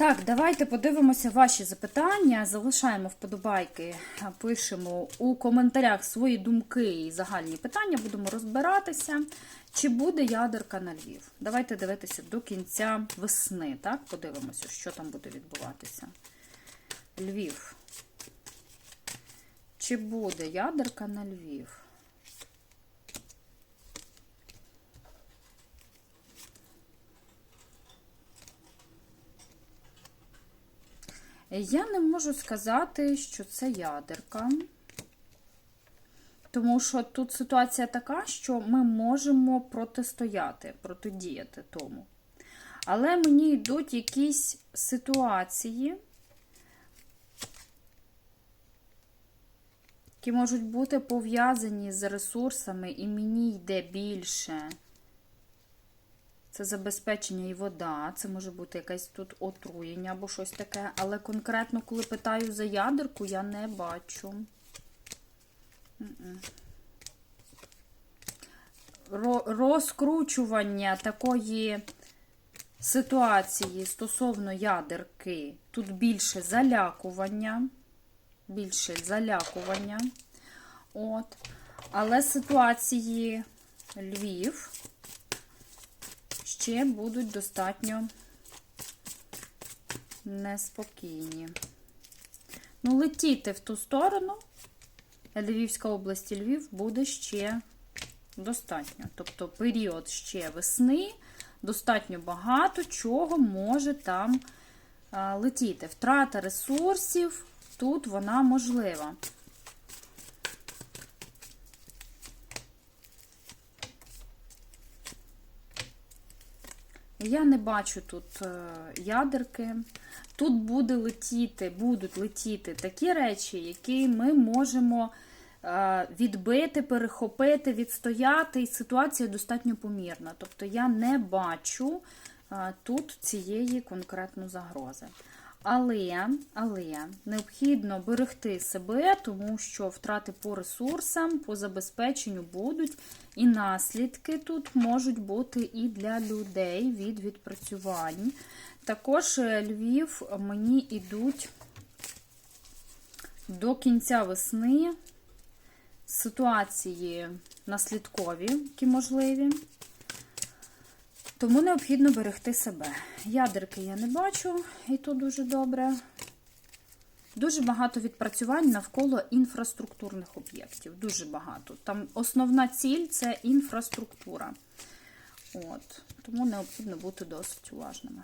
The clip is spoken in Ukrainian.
Так, давайте подивимося ваші запитання. Залишаємо вподобайки, пишемо у коментарях свої думки і загальні питання. Будемо розбиратися, чи буде ядерка на Львів. Давайте дивитися до кінця весни. Так, подивимося, що там буде відбуватися. Львів. Чи буде ядерка на Львів? Я не можу сказати, що це ядерка, тому що тут ситуація така, що ми можемо протистояти, протидіяти тому. Але мені йдуть якісь ситуації, які можуть бути пов'язані з ресурсами, і мені йде більше. Це забезпечення і вода, це може бути якесь тут отруєння або щось таке. Але конкретно, коли питаю за ядерку, я не бачу. Розкручування такої ситуації стосовно ядерки. Тут більше залякування. Більше залякування. От. Але ситуації Львів ще будуть достатньо неспокійні. Ну, летіти в ту сторону, Львівська область і Львів буде ще достатньо. Тобто період ще весни, достатньо багато чого може там летіти. Втрата ресурсів, тут вона можлива. Я не бачу тут е, ядерки. Тут буде летіти, будуть летіти такі речі, які ми можемо е, відбити, перехопити, відстояти, і ситуація достатньо помірна. Тобто я не бачу е, тут цієї конкретно загрози. Але, але необхідно берегти себе, тому що втрати по ресурсам, по забезпеченню будуть, і наслідки тут можуть бути і для людей від відпрацювань. Також е, Львів мені йдуть до кінця весни ситуації наслідкові, які можливі. Тому необхідно берегти себе. Ядерки я не бачу, і то дуже добре. Дуже багато відпрацювань навколо інфраструктурних об'єктів. Дуже багато. Там основна ціль це інфраструктура. От. Тому необхідно бути досить уважними.